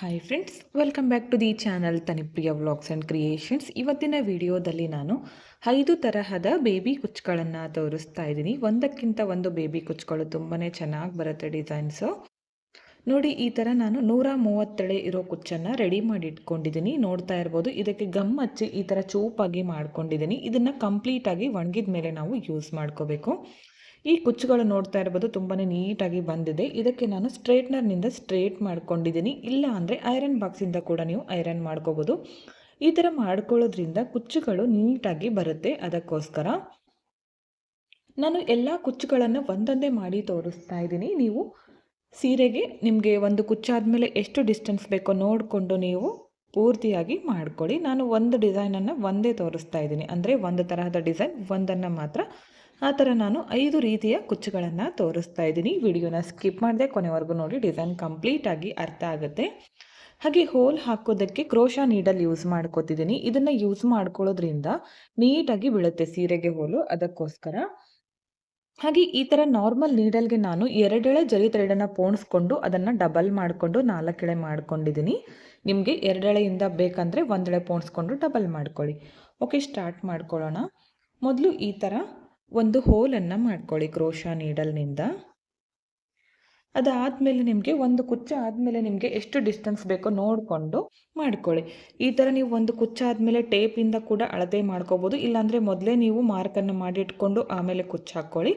Hi friends welcome back to the channel Tanipriya vlogs and creations ಇವತ್ತಿನ ವಿಡಿಯೋದಲ್ಲಿ ನಾನು ಐದು ತರಹದ ಬೇಬಿ ಕುಚ್ಗಳನ್ನು ತೋರಿಸ್ತಾ ಇದ್ದೀನಿ. ಒಂದಕ್ಕಿಂತ ಒಂದು ಬೇಬಿ ಕುಚ್ಗಳು ತುಂಬಾ ಚೆನ್ನಾಗಿ ಬರುತ್ತೆ ಡಿಸೈನ್ಸು ನೋಡಿ, ಈ ಥರ ನಾನು ನೂರ ಮೂವತ್ತೆಳೆ ಇರೋ ಕುಚ್ಚನ್ನು ರೆಡಿ ಮಾಡಿ ಇಟ್ಕೊಂಡಿದ್ದೀನಿ ನೋಡ್ತಾ ಇರ್ಬೋದು, ಇದಕ್ಕೆ ಗಮ್ ಹಚ್ಚಿ ಈ ಥರ ಚೂಪಾಗಿ ಮಾಡ್ಕೊಂಡಿದ್ದೀನಿ. ಇದನ್ನು ಕಂಪ್ಲೀಟಾಗಿ ಒಣಗಿದ ಮೇಲೆ ನಾವು ಯೂಸ್ ಮಾಡ್ಕೋಬೇಕು. ಈ ಕುಚ್ಚುಗಳು ನೋಡ್ತಾ ಇರ್ಬೋದು ತುಂಬಾ ನೀಟಾಗಿ ಬಂದಿದೆ. ಇದಕ್ಕೆ ನಾನು ಸ್ಟ್ರೇಟ್ನರ್ನಿಂದ ಸ್ಟ್ರೇಟ್ ಮಾಡ್ಕೊಂಡಿದ್ದೀನಿ. ಇಲ್ಲ ಅಂದರೆ ಐರನ್ ಬಾಕ್ಸಿಂದ ಕೂಡ ನೀವು ಐರನ್ ಮಾಡ್ಕೋಬೋದು. ಈ ಥರ ಮಾಡ್ಕೊಳ್ಳೋದ್ರಿಂದ ಕುಚ್ಚುಗಳು ನೀಟಾಗಿ ಬರುತ್ತೆ. ಅದಕ್ಕೋಸ್ಕರ ನಾನು ಎಲ್ಲ ಕುಚ್ಚುಗಳನ್ನು ಒಂದೊಂದೇ ಮಾಡಿ ತೋರಿಸ್ತಾ ಇದ್ದೀನಿ. ನೀವು ಸೀರೆಗೆ ನಿಮಗೆ ಒಂದು ಕುಚ್ಚಾದಮೇಲೆ ಎಷ್ಟು ಡಿಸ್ಟೆನ್ಸ್ ಬೇಕೋ ನೋಡಿಕೊಂಡು ನೀವು ಪೂರ್ತಿಯಾಗಿ ಮಾಡ್ಕೊಳ್ಳಿ. ನಾನು ಒಂದು ಡಿಸೈನನ್ನು ಒಂದೇ ತೋರಿಸ್ತಾ ಇದ್ದೀನಿ. ಅಂದರೆ ಒಂದು ತರಹದ ಡಿಸೈನ್, ಒಂದನ್ನು ಮಾತ್ರ ಆ ಥರ ನಾನು ಐದು ರೀತಿಯ ಕುಚ್ಚುಗಳನ್ನು ತೋರಿಸ್ತಾ ಇದ್ದೀನಿ. ವಿಡಿಯೋನ ಸ್ಕಿಪ್ ಮಾಡಿದೆ ಕೊನೆವರೆಗೂ ನೋಡಿ, ಡಿಸೈನ್ ಕಂಪ್ಲೀಟಾಗಿ ಅರ್ಥ ಆಗುತ್ತೆ. ಹಾಗೆ ಹೋಲ್ ಹಾಕೋದಕ್ಕೆ ಕ್ರೋಶಾ ನೀಡಲ್ ಯೂಸ್ ಮಾಡ್ಕೋತಿದ್ದೀನಿ. ಇದನ್ನು ಯೂಸ್ ಮಾಡ್ಕೊಳ್ಳೋದ್ರಿಂದ ನೀಟಾಗಿ ಬೀಳುತ್ತೆ ಸೀರೆಗೆ ಹೋಲು ಅದಕ್ಕೋಸ್ಕರ. ಹಾಗೆ ಈ ಥರ ನಾರ್ಮಲ್ ನೀಡಲ್ಗೆ ನಾನು ಎರಡೆಳೆ ಜರಿ ಥ್ರೆಡನ್ನು ಪೋಣಿಸ್ಕೊಂಡು ಅದನ್ನು ಡಬಲ್ ಮಾಡಿಕೊಂಡು ನಾಲ್ಕೆಳೆ ಮಾಡ್ಕೊಂಡಿದ್ದೀನಿ. ನಿಮಗೆ ಎರಡೆಳೆಯಿಂದ ಬೇಕಂದರೆ ಒಂದೆಳೆ ಪೋಣಿಸ್ಕೊಂಡು ಡಬಲ್ ಮಾಡ್ಕೊಳ್ಳಿ. ಓಕೆ, ಸ್ಟಾರ್ಟ್ ಮಾಡ್ಕೊಳ್ಳೋಣ. ಮೊದಲು ಈ ಥರ ಒಂದು ಹೋಲನ್ನು ಮಾಡ್ಕೊಳ್ಳಿ ಕ್ರೋಶಾ ನೀಡಲ್ನಿಂದ. ಅದಾದಮೇಲೆ ನಿಮಗೆ ಒಂದು ಕುಚ್ಚ ಆದಮೇಲೆ ನಿಮಗೆ ಎಷ್ಟು ಡಿಸ್ಟೆನ್ಸ್ ಬೇಕೋ ನೋಡಿಕೊಂಡು ಮಾಡ್ಕೊಳ್ಳಿ. ಈ ಥರ ನೀವು ಒಂದು ಕುಚ್ಚ ಆದಮೇಲೆ ಟೇಪಿಂದ ಕೂಡ ಅಳತೆ ಮಾಡ್ಕೋಬೋದು. ಇಲ್ಲಾಂದರೆ ಮೊದಲೇ ನೀವು ಮಾರ್ಕನ್ನು ಮಾಡಿಟ್ಕೊಂಡು ಆಮೇಲೆ ಕುಚ್ಚ ಹಾಕ್ಕೊಳ್ಳಿ.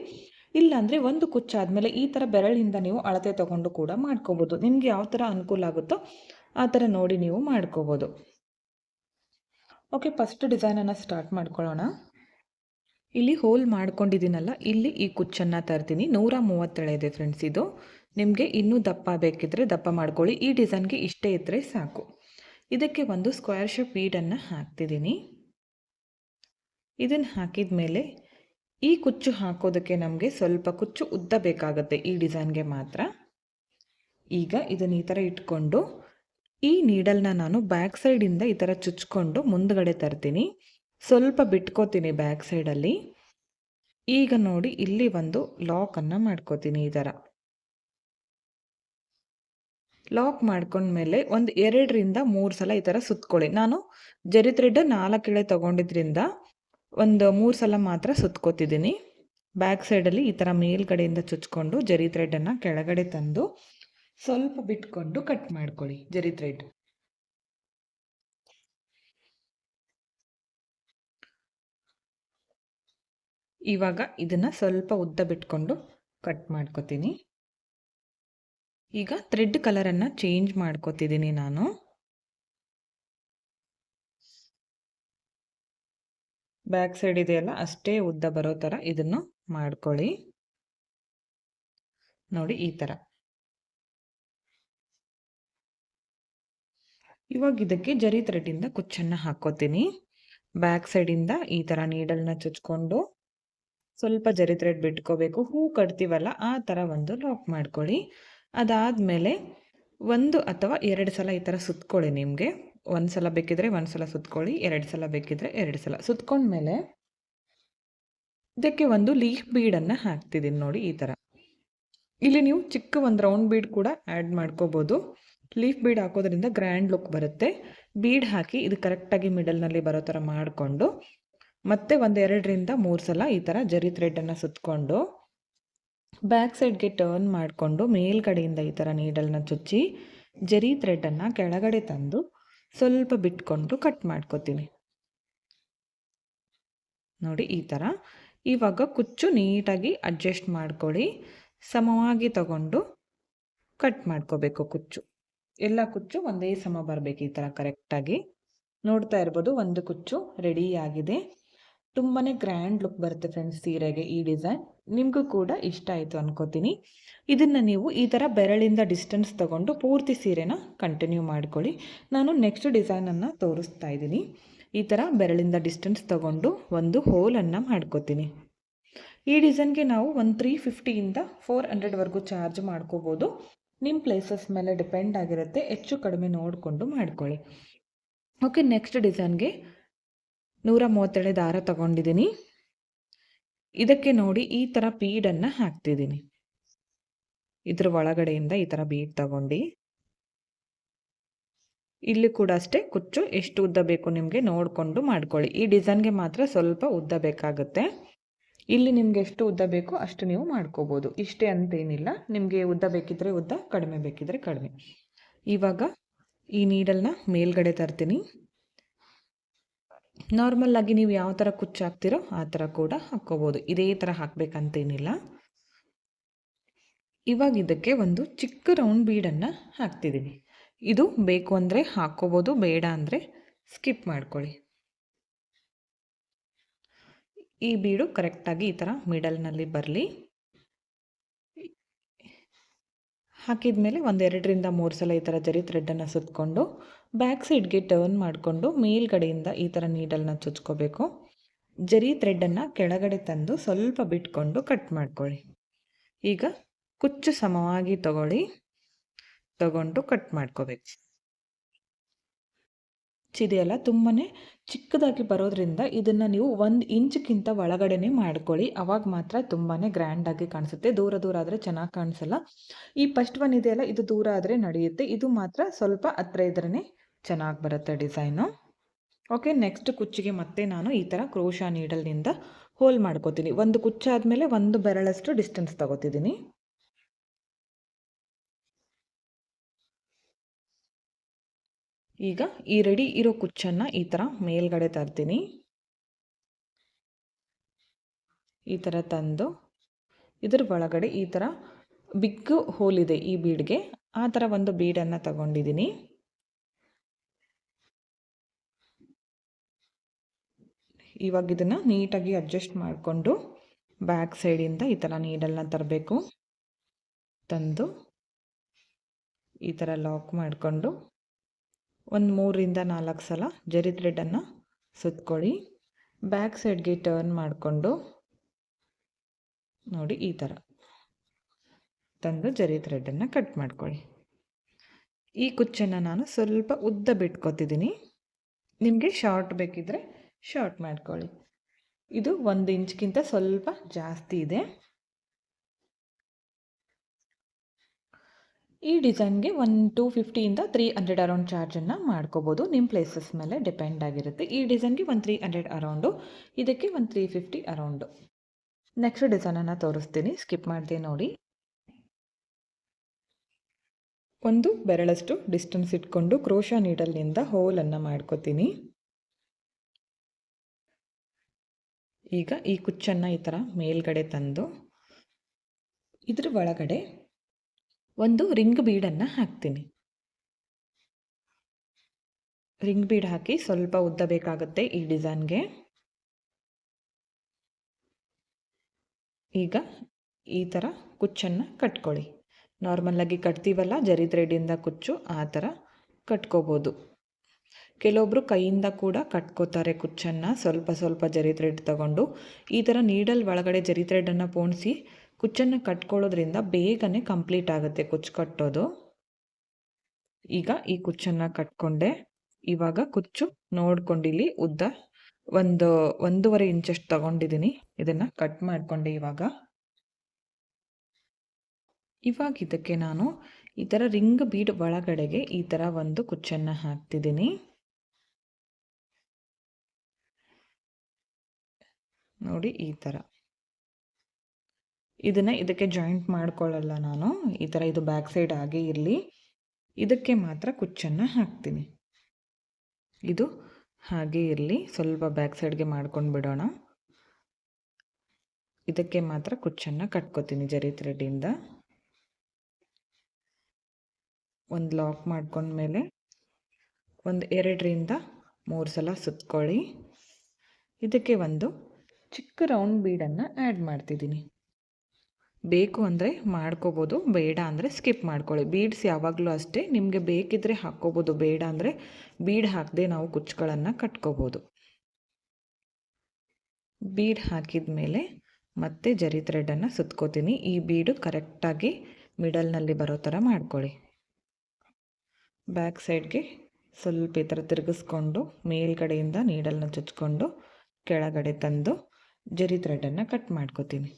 ಇಲ್ಲಾಂದರೆ ಒಂದು ಕುಚ್ಚ ಆದಮೇಲೆ ಈ ಥರ ಬೆರಳಿಂದ ನೀವು ಅಳತೆ ತೊಗೊಂಡು ಕೂಡ ಮಾಡ್ಕೋಬೋದು. ನಿಮಗೆ ಯಾವ ಥರ ಅನುಕೂಲ ಆಗುತ್ತೋ ಆ ಥರ ನೋಡಿ ನೀವು ಮಾಡ್ಕೋಬೋದು. ಓಕೆ ಫಸ್ಟ್ ಡಿಸೈನನ್ನು ಸ್ಟಾರ್ಟ್ ಮಾಡ್ಕೊಳ್ಳೋಣ. ಇಲ್ಲಿ ಹೋಲ್ ಮಾಡ್ಕೊಂಡಿದ್ದೀನಲ್ಲ, ಇಲ್ಲಿ ಈ ಕುಚ್ಚನ್ನು ತರ್ತೀನಿ. ನೂರ ಮೂವತ್ತೇಳಿದೆ ಫ್ರೆಂಡ್ಸ್ ಇದು. ನಿಮಗೆ ಇನ್ನೂ ದಪ್ಪ ಬೇಕಿದ್ದರೆ ದಪ್ಪ ಮಾಡ್ಕೊಳ್ಳಿ. ಈ ಡಿಸೈನ್ಗೆ ಇಷ್ಟೇ ಇದ್ದರೆ ಸಾಕು. ಇದಕ್ಕೆ ಒಂದು ಸ್ಕ್ವೇರ್ ಶೇಪ್ ಬೀಡನ್ನು ಹಾಕ್ತಿದ್ದೀನಿ. ಇದನ್ನು ಹಾಕಿದ ಮೇಲೆ ಈ ಕುಚ್ಚು ಹಾಕೋದಕ್ಕೆ ನಮಗೆ ಸ್ವಲ್ಪ ಕುಚ್ಚು ಉದ್ದ ಬೇಕಾಗುತ್ತೆ ಈ ಡಿಸೈನ್ಗೆ ಮಾತ್ರ. ಈಗ ಇದನ್ನು ಈ ಥರ ಇಟ್ಕೊಂಡು ಈ ನೀಡಲ್ನ ನಾನು ಬ್ಯಾಕ್ ಸೈಡಿಂದ ಈ ಥರ ಚುಚ್ಕೊಂಡು ಮುಂದ್ಗಡೆ ತರ್ತೀನಿ. ಸ್ವಲ್ಪ ಬಿಟ್ಕೋತೀನಿ ಬ್ಯಾಕ್ ಸೈಡಲ್ಲಿ. ಈಗ ನೋಡಿ, ಇಲ್ಲಿ ಒಂದು ಲಾಕನ್ನು ಮಾಡ್ಕೋತೀನಿ ಈ ಥರ. ಲಾಕ್ ಮಾಡ್ಕೊಂಡ್ಮೇಲೆ ಒಂದು ಎರಡರಿಂದ ಮೂರು ಸಲ ಈ ಥರ ಸುತ್ಕೊಳ್ಳಿ. ನಾನು ಜರಿ ಥ್ರೆಡ್ ನಾಲ್ಕು ತೊಗೊಂಡಿದ್ರಿಂದ ಒಂದು ಮೂರು ಸಲ ಮಾತ್ರ ಸುತ್ಕೋತಿದ್ದೀನಿ. ಬ್ಯಾಕ್ ಸೈಡಲ್ಲಿ ಈ ಥರ ಮೇಲ್ಗಡೆಯಿಂದ ಚುಚ್ಕೊಂಡು ಜರಿ ಥ್ರೆಡನ್ನು ಕೆಳಗಡೆ ತಂದು ಸ್ವಲ್ಪ ಬಿಟ್ಕೊಂಡು ಕಟ್ ಮಾಡ್ಕೊಳ್ಳಿ ಜರಿ ಥ್ರೆಡ್. ಇವಾಗ ಇದನ್ನು ಸ್ವಲ್ಪ ಉದ್ದ ಬಿಟ್ಕೊಂಡು ಕಟ್ ಮಾಡ್ಕೋತೀನಿ. ಈಗ ಥ್ರೆಡ್ ಕಲರನ್ನು ಚೇಂಜ್ ಮಾಡ್ಕೋತಿದ್ದೀನಿ ನಾನು. ಬ್ಯಾಕ್ ಸೈಡ್ ಇದೆಯಲ್ಲ, ಅಷ್ಟೇ ಉದ್ದ ಬರೋ ಥರ ಇದನ್ನು ಮಾಡ್ಕೊಳ್ಳಿ. ನೋಡಿ ಈ ಥರ. ಇವಾಗ ಇದಕ್ಕೆ ಜರಿ ಥ್ರೆಡ್ಡಿಂದ ಕುಚ್ಚನ್ನು ಹಾಕೋತೀನಿ. ಬ್ಯಾಕ್ ಸೈಡಿಂದ ಈ ಥರ ನೀಡಲ್ನ ಚುಚ್ಕೊಂಡು ಸ್ವಲ್ಪ ಜರಿ ಥ್ರೆಡ್ ಬಿಟ್ಕೋಬೇಕು. ಹೂ ಕಟ್ತೀವಲ್ಲ, ಆ ಥರ ಒಂದು ಲಾಕ್ ಮಾಡ್ಕೊಳ್ಳಿ. ಅದಾದಮೇಲೆ ಒಂದು ಅಥವಾ ಎರಡು ಸಲ ಈ ಥರ ಸುತ್ಕೊಳ್ಳಿ ನಿಮಗೆ. ಒಂದು ಸಲ ಬೇಕಿದ್ರೆ ಒಂದು ಸಲ ಸುತ್ಕೊಳ್ಳಿ, ಎರಡು ಸಲ ಬೇಕಿದ್ರೆ ಎರಡು ಸಲ. ಸುತ್ಕೊಂಡ್ಮೇಲೆ ಇದಕ್ಕೆ ಒಂದು ಲೀಫ್ ಬೀಡನ್ನು ಹಾಕ್ತಿದ್ದೀನಿ ನೋಡಿ ಈ ಥರ ಇಲ್ಲಿ ನೀವು ಚಿಕ್ಕ ಒಂದು ರೌಂಡ್ ಬೀಡ್ ಕೂಡ ಆ್ಯಡ್ ಮಾಡ್ಕೋಬೋದು. ಲೀಫ್ ಬೀಡ್ ಹಾಕೋದ್ರಿಂದ ಗ್ರ್ಯಾಂಡ್ ಲುಕ್ ಬರುತ್ತೆ. ಬೀಡ್ ಹಾಕಿ ಇದು ಕರೆಕ್ಟಾಗಿ ಮಿಡಲ್ನಲ್ಲಿ ಬರೋ ಥರ ಮಾಡಿಕೊಂಡು ಮತ್ತೆ ಒಂದೆರಡರಿಂದ ಮೂರು ಸಲ ಈ ಥರ ಜರಿ ಥ್ರೆಡನ್ನು ಸುತ್ತಕೊಂಡು ಬ್ಯಾಕ್ ಸೈಡ್ಗೆ ಟರ್ನ್ ಮಾಡಿಕೊಂಡು, ಮೇಲ್ಗಡೆಯಿಂದ ಈ ಥರ ನೀಡಲ್ನ ಚುಚ್ಚಿ, ಜರಿ ಥ್ರೆಡನ್ನು ಕೆಳಗಡೆ ತಂದು ಸ್ವಲ್ಪ ಬಿಟ್ಕೊಂಡು ಕಟ್ ಮಾಡ್ಕೋತೀನಿ. ನೋಡಿ ಈ ಥರ ಇವಾಗ ಕುಚ್ಚು ನೀಟಾಗಿ ಅಡ್ಜಸ್ಟ್ ಮಾಡ್ಕೊಳ್ಳಿ. ಸಮವಾಗಿ ತಗೊಂಡು ಕಟ್ ಮಾಡ್ಕೋಬೇಕು ಕುಚ್ಚು. ಎಲ್ಲ ಕುಚ್ಚು ಒಂದೇ ಸಮ ಬರಬೇಕು ಈ ಥರ ಕರೆಕ್ಟಾಗಿ ನೋಡ್ತಾ ಇರ್ಬೋದು ಒಂದು ಕುಚ್ಚು ರೆಡಿ ಆಗಿದೆ. ತುಂಬಾ ಗ್ರ್ಯಾಂಡ್ ಲುಕ್ ಬರುತ್ತೆ ಫ್ರೆಂಡ್ಸ್ ಸೀರೆಗೆ ಈ ಡಿಸೈನ್ ನಿಮಗೂ ಕೂಡ ಇಷ್ಟ ಆಯಿತು ಅನ್ಕೋತೀನಿ. ಇದನ್ನು ನೀವು ಈ ಥರ ಬೆರಳಿಂದ ಡಿಸ್ಟೆನ್ಸ್ ತಗೊಂಡು ಪೂರ್ತಿ ಸೀರೆನ ಕಂಟಿನ್ಯೂ ಮಾಡ್ಕೊಳ್ಳಿ. ನಾನು ನೆಕ್ಸ್ಟ್ ಡಿಸೈನನ್ನು ತೋರಿಸ್ತಾ ಇದ್ದೀನಿ. ಈ ಥರ ಬೆರಳಿಂದ ಡಿಸ್ಟೆನ್ಸ್ ತಗೊಂಡು ಒಂದು ಹೋಲನ್ನು ಮಾಡ್ಕೋತೀನಿ. ಈ ಡಿಸೈನ್ಗೆ ನಾವು ಒಂದು ತ್ರೀ ಫಿಫ್ಟಿಯಿಂದ ಫೋರ್ ಹಂಡ್ರೆಡ್ವರೆಗೂ ಚಾರ್ಜ್ ಮಾಡ್ಕೋಬೋದು. ನಿಮ್ಮ ಪ್ಲೇಸಸ್ ಮೇಲೆ ಡಿಪೆಂಡ್ ಆಗಿರುತ್ತೆ. ಹೆಚ್ಚು ಕಡಿಮೆ ನೋಡಿಕೊಂಡು ಮಾಡ್ಕೊಳ್ಳಿ. ಓಕೆ ನೆಕ್ಸ್ಟ್ ಡಿಸೈನ್ಗೆ ನೂರ ಮೂವತ್ತೇಳು ದಾರ ತಗೊಂಡಿದ್ದೀನಿ. ಇದಕ್ಕೆ ನೋಡಿ ಈ ಥರ ಬೀಡನ್ನು ಹಾಕ್ತಿದ್ದೀನಿ. ಇದ್ರ ಒಳಗಡೆಯಿಂದ ಈ ಥರ ಬೀಡ್ ತಗೊಂಡು. ಇಲ್ಲಿ ಕೂಡ ಅಷ್ಟೇ ಕುಚ್ಚು, ಎಷ್ಟು ಉದ್ದ ಬೇಕು ನಿಮಗೆ ನೋಡಿಕೊಂಡು ಮಾಡ್ಕೊಳ್ಳಿ. ಈ ಡಿಸೈನ್ಗೆ ಮಾತ್ರ ಸ್ವಲ್ಪ ಉದ್ದ ಬೇಕಾಗುತ್ತೆ. ಇಲ್ಲಿ ನಿಮಗೆ ಎಷ್ಟು ಉದ್ದ ಬೇಕೋ ಅಷ್ಟು ನೀವು ಮಾಡ್ಕೋಬೋದು. ಇಷ್ಟೇ ಅಂತೇನಿಲ್ಲ. ನಿಮಗೆ ಉದ್ದ ಬೇಕಿದ್ರೆ ಉದ್ದ, ಕಡಿಮೆ ಬೇಕಿದ್ರೆ ಕಡಿಮೆ. ಇವಾಗ ಈ ನೀಡಲ್ನ ಮೇಲ್ಗಡೆ ತರ್ತೀನಿ. ನಾರ್ಮಲ್ ಆಗಿ ನೀವು ಯಾವ ಥರ ಕುಚ್ಚು ಹಾಕ್ತಿರೋ ಆ ಥರ ಕೂಡ ಹಾಕ್ಕೋಬೋದು. ಇದೇ ಥರ ಹಾಕಬೇಕಂತೇನಿಲ್ಲ. ಇವಾಗ ಇದಕ್ಕೆ ಒಂದು ಚಿಕ್ಕ ರೌಂಡ್ ಬೀಡನ್ನು ಹಾಕ್ತಿದ್ದೀನಿ ಇದು ಬೇಕು ಅಂದರೆ ಹಾಕ್ಕೋಬೋದು, ಬೇಡ ಅಂದರೆ ಸ್ಕಿಪ್ ಮಾಡ್ಕೊಳ್ಳಿ. ಈ ಬೀಡು ಕರೆಕ್ಟಾಗಿ ಈ ಥರ ಮಿಡಲ್ನಲ್ಲಿ ಬರಲಿ. ಹಾಕಿದ ಮೇಲೆ ಒಂದೆರಡರಿಂದ ಮೂರು ಸಲ ಈ ಥರ ಜರಿ ಥ್ರೆಡ್ಡನ್ನು ಸುತ್ತಕೊಂಡು ಬ್ಯಾಕ್ ಸೈಡ್ಗೆ ಟರ್ನ್ ಮಾಡಿಕೊಂಡು ಮೇಲ್ಗಡೆಯಿಂದ ಈ ಥರ ನೀಡಲ್ನ ಚುಚ್ಕೋಬೇಕು. ಜರಿ ಥ್ರೆಡ್ಡನ್ನು ಕೆಳಗಡೆ ತಂದು ಸ್ವಲ್ಪ ಬಿಟ್ಕೊಂಡು ಕಟ್ ಮಾಡ್ಕೊಳ್ಳಿ. ಈಗ ಕುಚ್ಚು ಸಮವಾಗಿ ತಗೊಳ್ಳಿ. ತಗೊಂಡು ಕಟ್ ಮಾಡ್ಕೋಬೇಕು. ಚಿದೆಯೆಲ್ಲ ತುಂಬಾ ಚಿಕ್ಕದಾಗಿ ಬರೋದ್ರಿಂದ ಇದನ್ನು ನೀವು ಒಂದು ಇಂಚ್ಗಿಂತ ಒಳಗಡೆನೆ ಮಾಡ್ಕೊಳ್ಳಿ. ಅವಾಗ ಮಾತ್ರ ತುಂಬಾ ಗ್ರ್ಯಾಂಡಾಗಿ ಕಾಣಿಸುತ್ತೆ. ದೂರ ದೂರ ಆದರೆ ಚೆನ್ನಾಗಿ ಕಾಣಿಸಲ್ಲ. ಈ ಫಸ್ಟ್ ಒನ್ ಇದೆಯಲ್ಲ, ಇದು ದೂರ ಆದರೆ ನಡೆಯುತ್ತೆ. ಇದು ಮಾತ್ರ ಸ್ವಲ್ಪ ಹತ್ರ ಇದ್ರೇ ಚೆನ್ನಾಗಿ ಬರುತ್ತೆ ಡಿಸೈನು. ಓಕೆ ನೆಕ್ಸ್ಟ್ ಕುಚ್ಚಿಗೆ ಮತ್ತೆ ನಾನು ಈ ಥರ ಕ್ರೋಶಾ ನೀಡಲ್ನಿಂದ ಹೋಲ್ ಮಾಡ್ಕೋತೀನಿ. ಒಂದು ಕುಚ್ಚಾದಮೇಲೆ ಒಂದು ಬೆರಳಷ್ಟು ಡಿಸ್ಟೆನ್ಸ್ ತಗೋತಿದ್ದೀನಿ. ಈಗ ಈ ರೆಡಿ ಇರೋ ಕುಚ್ಚನ್ನು ಈ ಥರ ಮೇಲ್ಗಡೆ ತರ್ತೀನಿ. ಈ ಥರ ತಂದು, ಇದರ ಒಳಗಡೆ ಈ ಥರ ಬಿಗ್ ಹೋಲ್ ಇದೆ ಈ ಬೀಡ್ಗೆ ಆ ಥರ ಒಂದು ಬೀಡನ್ನು ತಗೊಂಡಿದ್ದೀನಿ. ಇವಾಗ ಇದನ್ನು ನೀಟಾಗಿ ಅಡ್ಜಸ್ಟ್ ಮಾಡಿಕೊಂಡು ಬ್ಯಾಕ್ ಸೈಡಿಂದ ಈ ಥರ ನೀಡಲ್ನ ತರಬೇಕು. ತಂದು ಈ ಥರ ಲಾಕ್ ಮಾಡಿಕೊಂಡು ಒಂದು ಮೂರಿಂದ ನಾಲ್ಕು ಸಲ ಜರಿ ಥ್ರೆಡನ್ನು ಸುತ್ಕೊಳ್ಳಿ. ಬ್ಯಾಕ್ ಸೈಡ್ಗೆ ಟರ್ನ್ ಮಾಡಿಕೊಂಡು ನೋಡಿ ಈ ಥರ ತಂದು ಜರಿ ಥ್ರೆಡನ್ನು ಕಟ್ ಮಾಡ್ಕೊಳ್ಳಿ. ಈ ಕುಚ್ಚನ್ನು ನಾನು ಸ್ವಲ್ಪ ಉದ್ದ ಬಿಟ್ಕೋತಿದ್ದೀನಿ ನಿಮಗೆ ಶಾರ್ಟ್ ಬೇಕಿದ್ದರೆ ಶಾರ್ಟ್ ಮಾಡ್ಕೊಳ್ಳಿ ಇದು ಒಂದು ಇಂಚ್ಗಿಂತ ಸ್ವಲ್ಪ ಜಾಸ್ತಿ ಇದೆ. ಈ ಡಿಸೈನ್ಗೆ ಒನ್, ಟು, ಫಿಫ್ಟಿಯಿಂದ ತ್ರೀ ಹಂಡ್ರೆಡ್ ಅರೌಂಡ್ ಚಾರ್ಜನ್ನು ಮಾಡ್ಕೋಬೋದು. ನಿಮ್ಮ ಪ್ಲೇಸಸ್ ಮೇಲೆ ಡಿಪೆಂಡ್ ಆಗಿರುತ್ತೆ. ಈ ಡಿಸೈನ್ಗೆ ಒಂದು ತ್ರೀ ಹಂಡ್ರೆಡ್ ಅರೌಂಡು, ಇದಕ್ಕೆ ಒಂದು ತ್ರೀ ಫಿಫ್ಟಿ ಅರೌಂಡು. ನೆಕ್ಸ್ಟ್ ಡಿಸೈನನ್ನು ತೋರಿಸ್ತೀನಿ. ಸ್ಕಿಪ್ ಮಾಡ್ತೀನಿ ನೋಡಿ. ಒಂದು ಬೆರಳಷ್ಟು ಡಿಸ್ಟೆನ್ಸ್ ಇಟ್ಕೊಂಡು ಕ್ರೋಶ ನೀಡಲ್ನಿಂದ ಹೋಲನ್ನು ಮಾಡ್ಕೋತೀನಿ. ಈಗ ಈ ಕುಚ್ಚನ್ನು ಈ ಥರ ಮೇಲ್ಗಡೆ ತಂದು ಇದ್ರ ಒಳಗಡೆ ಒಂದು ರಿಂಗ್ ಬೀಡನ್ನು ಹಾಕ್ತೀನಿ. ರಿಂಗ್ ಬೀಡ್ ಹಾಕಿ ಸ್ವಲ್ಪ ಉದ್ದ ಬೇಕಾಗುತ್ತೆ ಈ ಡಿಸೈನ್ಗೆ. ಈಗ ಈ ಥರ ಕುಚ್ಚನ್ನು ಕಟ್ಕೊಳ್ಳಿ. ನಾರ್ಮಲ್ಲಾಗಿ ಕಟ್ತೀವಲ್ಲ ಜರಿ ಥ್ರೆಡಿಂದ ಕುಚ್ಚು ಆ ಥರ ಕಟ್ಕೋಬೋದು. ಕೆಲವೊಬ್ಬರು ಕೈಯಿಂದ ಕೂಡ ಕಟ್ಕೋತಾರೆ ಕುಚ್ಚನ್ನು. ಸ್ವಲ್ಪ ಸ್ವಲ್ಪ ಜರಿ ಥ್ರೆಡ್ ತಗೊಂಡು ಈ ಥರ ನೀಡಲ್ ಒಳಗಡೆ ಜರಿ ಥ್ರೆಡನ್ನು ಪೋಣಿಸಿ ಕುಚ್ಚನ್ನು ಕಟ್ಕೊಳ್ಳೋದ್ರಿಂದ ಬೇಗನೆ ಕಂಪ್ಲೀಟ್ ಆಗುತ್ತೆ ಕುಚ್ಚು ಕಟ್ಟೋದು. ಈಗ ಈ ಕುಚ್ಚನ್ನು ಕಟ್ಕೊಂಡೆ. ಇವಾಗ ಕುಚ್ಚು ನೋಡ್ಕೊಂಡಿಲ್ಲಿ ಉದ್ದ ಒಂದು ಒಂದೂವರೆ ಇಂಚಷ್ಟು ತಗೊಂಡಿದ್ದೀನಿ ಇದನ್ನು ಕಟ್ ಮಾಡಿಕೊಂಡೆ ಇವಾಗ. ಇವಾಗ ಇದಕ್ಕೆ ನಾನು ಈ ಥರ ರಿಂಗ್ ಬೀಡ್ ಒಳಗಡೆಗೆ ಈ ಥರ ಒಂದು ಕುಚ್ಚನ್ನು ಹಾಕ್ತಿದ್ದೀನಿ ನೋಡಿ ಈ ಥರ ಇದನ್ನು ಇದಕ್ಕೆ ಜಾಯಿಂಟ್ ಮಾಡ್ಕೊಳ್ಳಲ್ಲ ನಾನು. ಈ ಥರ ಇದು ಬ್ಯಾಕ್ ಸೈಡ್ ಆಗಿ ಇರಲಿ. ಇದಕ್ಕೆ ಮಾತ್ರ ಕುಚ್ಚನ್ನು ಹಾಕ್ತೀನಿ. ಇದು ಹಾಗೆ ಇರಲಿ. ಸ್ವಲ್ಪ ಬ್ಯಾಕ್ ಸೈಡ್ಗೆ ಮಾಡ್ಕೊಂಡು ಬಿಡೋಣ. ಇದಕ್ಕೆ ಮಾತ್ರ ಕುಚ್ಚನ್ನು ಕಟ್ಕೋತೀನಿ ಜರಿ ಥ್ರೆಡ್ಡಿಂದ ಒಂದು ಲಾಕ್ ಮಾಡ್ಕೊಂಡ್ಮೇಲೆ ಒಂದು ಎರಡರಿಂದ ಮೂರು ಸಲ ಸುತ್ಕೊಳ್ಳಿ. ಇದಕ್ಕೆ ಒಂದು ಚಿಕ್ಕ ರೌಂಡ್ ಬೀಡನ್ನು ಆ್ಯಡ್ ಮಾಡ್ತಿದ್ದೀನಿ. ಬೇಕು ಅಂದರೆ ಮಾಡ್ಕೋಬೋದು, ಬೇಡ ಅಂದರೆ ಸ್ಕಿಪ್ ಮಾಡ್ಕೊಳ್ಳಿ. ಬೀಡ್ಸ್ ಯಾವಾಗಲೂ ಅಷ್ಟೇ, ನಿಮಗೆ ಬೇಕಿದ್ದರೆ ಹಾಕ್ಕೋಬೋದು, ಬೇಡ ಅಂದರೆ ಬೀಡ್ ಹಾಕದೆ ನಾವು ಕುಚ್ಚುಗಳನ್ನು ಕಟ್ಕೋಬೋದು. ಬೀಡ್ ಹಾಕಿದ ಮೇಲೆ ಮತ್ತೆ ಜರಿ ಥ್ರೆಡನ್ನು ಸುತ್ಕೋತೀನಿ. ಈ ಬೀಡು ಕರೆಕ್ಟಾಗಿ ಮಿಡಲ್ನಲ್ಲಿ ಬರೋ ಥರ ಮಾಡ್ಕೊಳ್ಳಿ. ಬ್ಯಾಕ್ ಸೈಡ್ಗೆ ಸ್ವಲ್ಪ ಈ ಥರ ತಿರುಗಿಸ್ಕೊಂಡು, ಮೇಲ್ಗಡೆಯಿಂದ ನೀಡಲ್ನ ಚುಚ್ಕೊಂಡು, ಕೆಳಗಡೆ ತಂದು ಜರಿ ಥ್ರೆಡನ್ನು ಕಟ್ ಮಾಡ್ಕೋತೀನಿ.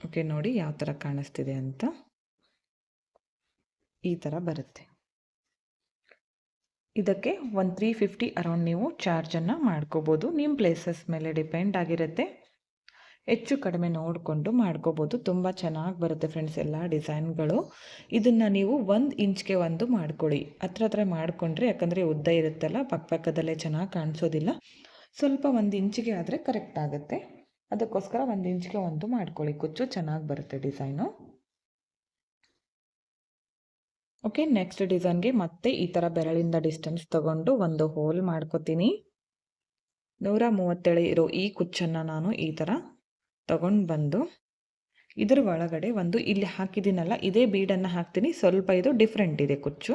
ಓಕೆ ನೋಡಿ ಯಾವ ಥರ ಕಾಣಿಸ್ತಿದೆ ಅಂತ. ಈ ಥರ ಬರುತ್ತೆ. ಇದಕ್ಕೆ ಒಂದು ತ್ರೀ ಫಿಫ್ಟಿ ಅರೌಂಡ್ ನೀವು ಚಾರ್ಜನ್ನು ಮಾಡ್ಕೋಬೋದು. ನಿಮ್ಮ ಪ್ಲೇಸಸ್ ಮೇಲೆ ಡಿಪೆಂಡ್ ಆಗಿರುತ್ತೆ. ಹೆಚ್ಚು ಕಡಿಮೆ ನೋಡಿಕೊಂಡು ಮಾಡ್ಕೋಬೋದು. ತುಂಬ ಚೆನ್ನಾಗಿ ಬರುತ್ತೆ ಫ್ರೆಂಡ್ಸ್ ಎಲ್ಲ ಡಿಸೈನ್ಗಳು. ಇದನ್ನು ನೀವು ಒಂದು ಇಂಚ್ಗೆ ಒಂದು ಮಾಡ್ಕೊಳ್ಳಿ. ಹತ್ರ ಹತ್ರ ಮಾಡಿಕೊಂಡ್ರೆ, ಯಾಕಂದರೆ ಉದ್ದ ಇರುತ್ತಲ್ಲ ಪಕ್ಕಪಕ್ಕದಲ್ಲೇ ಚೆನ್ನಾಗಿ ಕಾಣಿಸೋದಿಲ್ಲ. ಸ್ವಲ್ಪ ಒಂದು ಇಂಚಿಗೆ ಆದರೆ ಕರೆಕ್ಟ್ ಆಗುತ್ತೆ. ಅದಕ್ಕೋಸ್ಕರ ಒಂದು ಇಂಚ್ಗೆ ಒಂದು ಮಾಡ್ಕೊಳ್ಳಿ. ಕುಚ್ಚು ಚೆನ್ನಾಗಿ ಬರುತ್ತೆ ಡಿಸೈನು. ಓಕೆ, ನೆಕ್ಸ್ಟ್ ಡಿಸೈನ್ಗೆ ಮತ್ತೆ ಈ ಥರ ಬೆರಳಿಂದ ಡಿಸ್ಟೆನ್ಸ್ ತಗೊಂಡು ಒಂದು ಹೋಲ್ ಮಾಡ್ಕೋತೀನಿ. ನೂರ ಮೂವತ್ತೇಳು ಇರೋ ಈ ಕುಚ್ಚನ್ನು ನಾನು ಈ ಥರ ತಗೊಂಡು ಬಂದು ಇದರ ಒಳಗಡೆ ಒಂದು ಇಲ್ಲಿ ಹಾಕಿದ್ದೀನಲ್ಲ, ಇದೇ ಬೀಡನ್ನು ಹಾಕ್ತೀನಿ. ಸ್ವಲ್ಪ ಇದು ಡಿಫ್ರೆಂಟ್ ಇದೆ ಕುಚ್ಚು.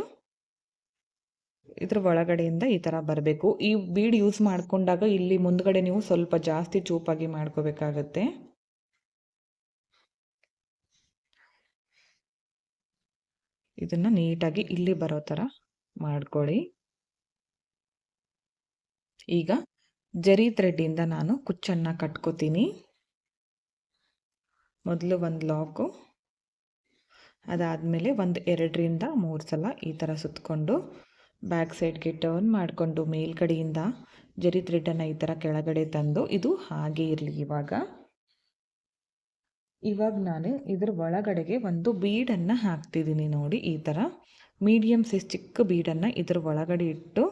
ಇದ್ರ ಒಳಗಡೆಯಿಂದ ಈ ಥರ ಬರಬೇಕು. ಈ ಬೀಡ್ ಯೂಸ್ ಮಾಡಿಕೊಂಡಾಗ ಇಲ್ಲಿ ಮುಂದ್ಗಡೆ ನೀವು ಸ್ವಲ್ಪ ಜಾಸ್ತಿ ಚೂಪಾಗಿ ಮಾಡ್ಕೋಬೇಕಾಗತ್ತೆ. ಇದನ್ನು ನೀಟಾಗಿ ಇಲ್ಲಿ ಬರೋ ಥರ ಮಾಡ್ಕೊಳ್ಳಿ. ಈಗ ಜರಿ ಥ್ರೆಡ್ಡಿಂದ ನಾನು ಕುಚ್ಚನ್ನು ಕಟ್ಕೋತೀನಿ. ಮೊದಲು ಒಂದು ಲಾಕು ಅದಾದಮೇಲೆ ಒಂದು ಎರಡರಿಂದ ಮೂರು ಸಲ ಈ ಥರ ಸುತ್ತಕೊಂಡು ಬ್ಯಾಕ್ ಸೈಡ್ಗೆ ಟರ್ನ್ ಮಾಡಿಕೊಂಡು ಮೇಲ್ಗಡೆಯಿಂದ ಜರಿ ಥ್ರೆಡ್ಡನ್ನು ಈ ಥರ ಕೆಳಗಡೆ ತಂದು ಇದು ಹಾಗೆ ಇರಲಿ ಇವಾಗ. ಇವಾಗ ನಾನು ಇದರ ಒಳಗಡೆಗೆ ಒಂದು ಬೀಡನ್ನು ಹಾಕ್ತಿದ್ದೀನಿ ನೋಡಿ ಈ ಥರ ಮೀಡಿಯಮ್ ಸೈಜ್ ಚಿಕ್ಕ ಬೀಡನ್ನು ಇದರ ಒಳಗಡೆ ಇಟ್ಟು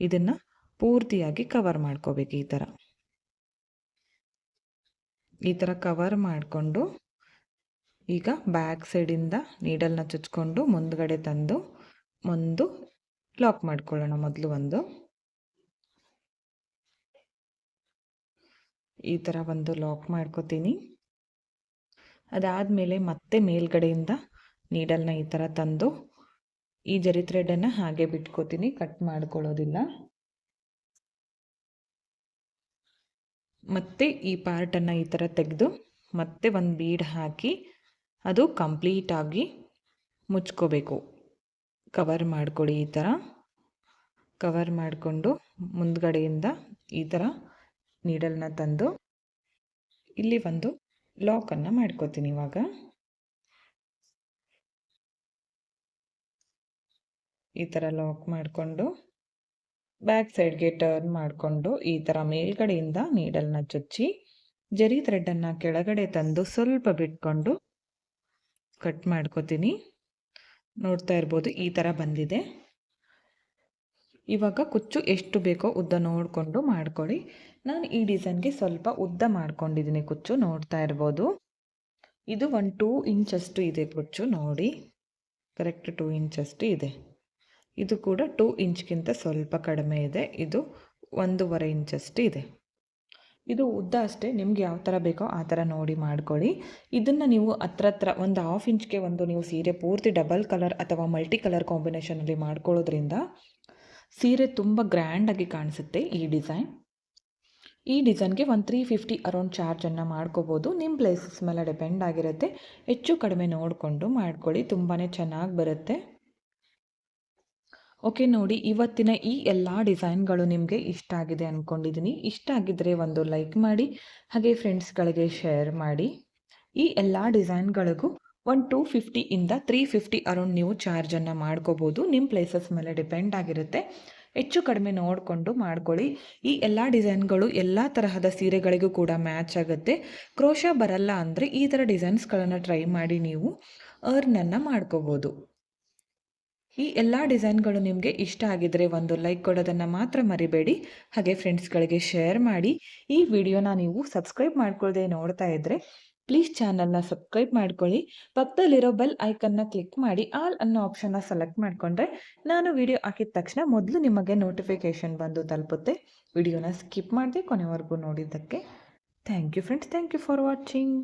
ಇದನ್ನು ಪೂರ್ತಿಯಾಗಿ ಕವರ್ ಮಾಡ್ಕೋಬೇಕು ಈ ಥರ ಈ ಥರ ಕವರ್ ಮಾಡಿಕೊಂಡು ಈಗ ಬ್ಯಾಕ್ ಸೈಡಿಂದ ನೀಡಲ್ನ ಚುಚ್ಕೊಂಡು ಮುಂದ್ಗಡೆ ತಂದು ಒಂದು ಲಾಕ್ ಮಾಡ್ಕೊಳ್ಳೋಣ ಮೊದಲು ಒಂದು. ಈ ಥರ ಒಂದು ಲಾಕ್ ಮಾಡ್ಕೋತೀನಿ. ಅದಾದಮೇಲೆ ಮತ್ತೆ ಮೇಲ್ಗಡೆಯಿಂದ ನೀಡಲ್ನ ಈ ಥರ ತಂದು ಈ ಜರಿ ಥ್ರೆಡನ್ನು ಹಾಗೆ ಬಿಟ್ಕೋತೀನಿ ಕಟ್ ಮಾಡ್ಕೊಳ್ಳೋದಿಲ್ಲ. ಮತ್ತೆ ಈ ಪಾರ್ಟನ್ನು ಈ ಥರ ತೆಗೆದು ಮತ್ತೆ ಒಂದು ಬೀಡ್ ಹಾಕಿ ಅದು ಕಂಪ್ಲೀಟಾಗಿ ಮುಚ್ಕೋಬೇಕು. ಕವರ್ ಮಾಡ್ಕೊಳ್ಳಿ ಈ ಥರ ಕವರ್ ಮಾಡಿಕೊಂಡು ಮುಂದ್ಗಡೆಯಿಂದ ಈ ಥರ ನೀಡಲ್ನ ತಂದು ಇಲ್ಲಿ ಒಂದು ಲಾಕನ್ನು ಮಾಡ್ಕೋತೀನಿ ಇವಾಗ. ಈ ಥರ ಲಾಕ್ ಮಾಡಿಕೊಂಡು ಬ್ಯಾಕ್ ಸೈಡ್ಗೆ ಟರ್ನ್ ಮಾಡಿಕೊಂಡು ಈ ಥರ ಮೇಲ್ಗಡೆಯಿಂದ ನೀಡಲ್ನ ಚುಚ್ಚಿ, ಜರಿ ಥ್ರೆಡ್ಡನ್ನು ಕೆಳಗಡೆ ತಂದು ಸ್ವಲ್ಪ ಬಿಟ್ಕೊಂಡು ಕಟ್ ಮಾಡ್ಕೋತೀನಿ. ನೋಡ್ತಾ ಇರ್ಬೋದು ಈ ಥರ ಬಂದಿದೆ. ಇವಾಗ ಕುಚ್ಚು ಎಷ್ಟು ಬೇಕೋ ಉದ್ದ ನೋಡಿಕೊಂಡು ಮಾಡ್ಕೊಳ್ಳಿ. ನಾನು ಈ ಡಿಸೈನ್ಗೆ ಸ್ವಲ್ಪ ಉದ್ದ ಮಾಡ್ಕೊಂಡಿದ್ದೀನಿ ಕುಚ್ಚು, ನೋಡ್ತಾ ಇರ್ಬೋದು. ಇದು ಒಂದು ಟೂ ಇಂಚಷ್ಟು ಇದೆ ಕುಚ್ಚು, ನೋಡಿ. ಕರೆಕ್ಟ್ ಟೂ ಇಂಚಷ್ಟು ಇದೆ. ಇದು ಕೂಡ ಟೂ ಇಂಚ್ಗಿಂತ ಸ್ವಲ್ಪ ಕಡಿಮೆ ಇದೆ. ಇದು ಒಂದೂವರೆ ಇಂಚಷ್ಟು ಇದೆ. ಇದು ಉದ್ದ ಅಷ್ಟೇ. ನಿಮ್ಗೆ ಯಾವ ಥರ ಬೇಕೋ ಆ ಥರ ನೋಡಿ ಮಾಡ್ಕೊಳ್ಳಿ. ಇದನ್ನು ನೀವು ಹತ್ರ ಹತ್ರ ಒಂದು ಹಾಫ್ ಇಂಚ್ಗೆ ಒಂದು ನೀವು ಸೀರೆ ಪೂರ್ತಿ ಡಬಲ್ ಕಲರ್ ಅಥವಾ ಮಲ್ಟಿ ಕಲರ್ ಕಾಂಬಿನೇಷನಲ್ಲಿ ಮಾಡ್ಕೊಳ್ಳೋದ್ರಿಂದ ಸೀರೆ ತುಂಬ ಗ್ರ್ಯಾಂಡಾಗಿ ಕಾಣಿಸುತ್ತೆ ಈ ಡಿಸೈನ್ ಈ ಡಿಸೈನ್ಗೆ ಒಂದು ತ್ರೀ ಫಿಫ್ಟಿ ಅರೌಂಡ್ ಚಾರ್ಜನ್ನು ಮಾಡ್ಕೋಬೋದು. ನಿಮ್ಮ ಪ್ಲೇಸಸ್ ಮೇಲೆ ಡಿಪೆಂಡ್ ಆಗಿರುತ್ತೆ. ಹೆಚ್ಚು ಕಡಿಮೆ ನೋಡಿಕೊಂಡು ಮಾಡ್ಕೊಳ್ಳಿ. ತುಂಬಾ ಚೆನ್ನಾಗಿ ಬರುತ್ತೆ. ಓಕೆ, ನೋಡಿ, ಇವತ್ತಿನ ಈ ಎಲ್ಲ ಡಿಸೈನ್ಗಳು ನಿಮಗೆ ಇಷ್ಟ ಆಗಿದೆ ಅಂದ್ಕೊಂಡಿದ್ದೀನಿ ಇಷ್ಟ ಆಗಿದ್ದರೆ ಒಂದು ಲೈಕ್ ಮಾಡಿ, ಹಾಗೆ ಫ್ರೆಂಡ್ಸ್ಗಳಿಗೆ ಶೇರ್ ಮಾಡಿ. ಈ ಎಲ್ಲ ಡಿಸೈನ್ಗಳಿಗೂ ಒಂದು ಟೂ ಫಿಫ್ಟಿಯಿಂದ ತ್ರೀ ಫಿಫ್ಟಿ ಅರೌಂಡ್ ನೀವು ಚಾರ್ಜನ್ನು ಮಾಡ್ಕೋಬೋದು. ನಿಮ್ಮ ಪ್ಲೇಸಸ್ ಮೇಲೆ ಡಿಪೆಂಡ್ ಆಗಿರುತ್ತೆ. ಹೆಚ್ಚು ಕಡಿಮೆ ನೋಡಿಕೊಂಡು ಮಾಡ್ಕೊಳ್ಳಿ. ಈ ಎಲ್ಲ ಡಿಸೈನ್ಗಳು ಎಲ್ಲ ತರಹದ ಸೀರೆಗಳಿಗೂ ಕೂಡ ಮ್ಯಾಚ್ ಆಗುತ್ತೆ. ಕ್ರೋಶ ಬರಲ್ಲ ಅಂದರೆ ಈ ಥರ ಡಿಸೈನ್ಸ್ಗಳನ್ನು ಟ್ರೈ ಮಾಡಿ ನೀವು ಅರ್ನನ್ನು ಮಾಡ್ಕೋಬೋದು. ಈ ಎಲ್ಲ ಡಿಸೈನ್ಗಳು ನಿಮಗೆ ಇಷ್ಟ ಆಗಿದ್ದರೆ ಒಂದು ಲೈಕ್ ಕೊಡೋದನ್ನು ಮಾತ್ರ ಮರಿಬೇಡಿ. ಹಾಗೆ ಫ್ರೆಂಡ್ಸ್ಗಳಿಗೆ ಶೇರ್ ಮಾಡಿ. ಈ ವಿಡಿಯೋನ ನೀವು ಸಬ್ಸ್ಕ್ರೈಬ್ ಮಾಡ್ಕೊಳ್ಳದೆ ನೋಡ್ತಾ ಇದ್ದರೆ ಪ್ಲೀಸ್ ಚಾನಲ್ನ ಸಬ್ಸ್ಕ್ರೈಬ್ ಮಾಡ್ಕೊಳ್ಳಿ. ಪಕ್ಕದಲ್ಲಿರೋ ಬೆಲ್ ಐಕನ್ನ ಕ್ಲಿಕ್ ಮಾಡಿ. ಆಲ್ ಅನ್ನೋ ಆಪ್ಷನ್ನ ಸೆಲೆಕ್ಟ್ ಮಾಡಿಕೊಂಡ್ರೆ ನಾನು ವಿಡಿಯೋ ಹಾಕಿದ ತಕ್ಷಣ ಮೊದಲು ನಿಮಗೆ ನೋಟಿಫಿಕೇಷನ್ ಬಂದು ತಲುಪುತ್ತೆ. ವಿಡಿಯೋನ ಸ್ಕಿಪ್ ಮಾಡದೆ ಕೊನೆವರೆಗೂ ನೋಡಿದ್ದಕ್ಕೆ. Thank you friends. Thank you for watching.